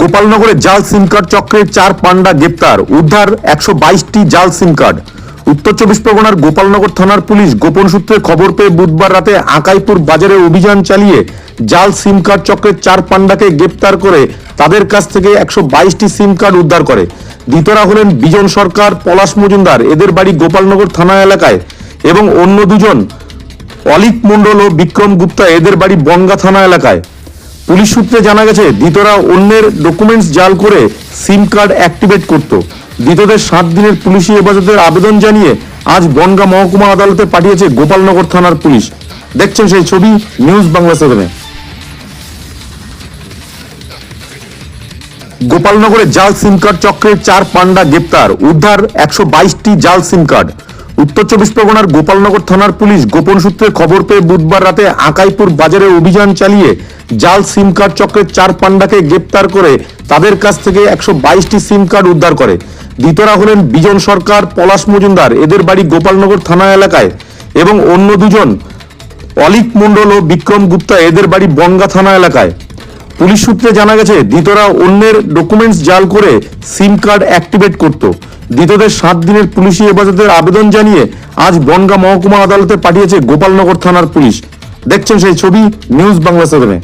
গোপালনগরে জাল সিম কার্ড চক্রের চার পান্ডা গ্রেপ্তার। উদ্ধার একশো বাইশটি জাল সিম কার্ড। উত্তর চব্বিশ পরগনার গোপালনগর থানার পুলিশ গোপন সূত্রে খবর পেয়ে বুধবার রাতে আকাইপুর বাজারে অভিযান চালিয়ে জাল সিম কার্ড চক্রের চার পান্ডাকে গ্রেপ্তার করে তাদের কাছ থেকে একশো বাইশটি সিম কার্ড উদ্ধার করে। দ্বিতরা হলেন বিজন সরকার, পলাশ মজুমদার, এদের বাড়ি গোপালনগর থানা এলাকায় এবং অন্য দুজন অলিক মণ্ডল ও বিক্রম গুপ্তা, এদের বাড়ি বনগা থানা এলাকায়। পুলিশ সূত্রে জানা গেছে দ্বিতরা অন্যের ডকুমেন্টস জাল করে সিম কার্ড অ্যাক্টিভেট করত। দ্বিতদের সাত দিনের পুলিশি হেফাজতের আবেদন জানিয়ে আজ বনগা মহকুমা আদালতে পাঠিয়েছে গোপালনগর থানার পুলিশ। দেখছেন সেই ছবি নিউজ বাংলা সেভেনে। গোপালনগরে জাল সিম কার্ড চক্রের চার পান্ডা গ্রেপ্তার। উদ্ধার একশো বাইশটি জাল সিম কার্ড উত্তর চব্বিশ পরগনার গোপালনগর থানার পুলিশ গোপন সূত্রে খবর পেয়ে বুধবার রাতে আকাইপুর বাজারে অভিযান চালিয়ে জাল সিম কার্ড চক্রের চার পান্ডাকে গ্রেপ্তার করে তাদের কাছ থেকে একশো বাইশটি সিম কার্ড উদ্ধার করে। দ্বিতরা হলেন বিজন সরকার, পলাশ মজুমদার, এদের বাড়ি গোপালনগর থানা এলাকায় এবং অন্য দুজন অলিক মণ্ডল ও বিক্রম গুপ্তা, এদের বাড়ি বনগা থানা এলাকায়। পুলিশ সূত্রে জানা গেছে দ্বিতরা অন্যের ডকুমেন্টস জাল করে সিম কার্ড অ্যাক্টিভেট করত। দ্বিতদের সাত দিনের পুলিশি হেফাজতের আবেদন জানিয়ে আজ বনগা মহকুমা আদালতে পাঠিয়েছে গোপালনগর থানার পুলিশ। দেখছেন সেই ছবি নিউজ বাংলা সেভেনে।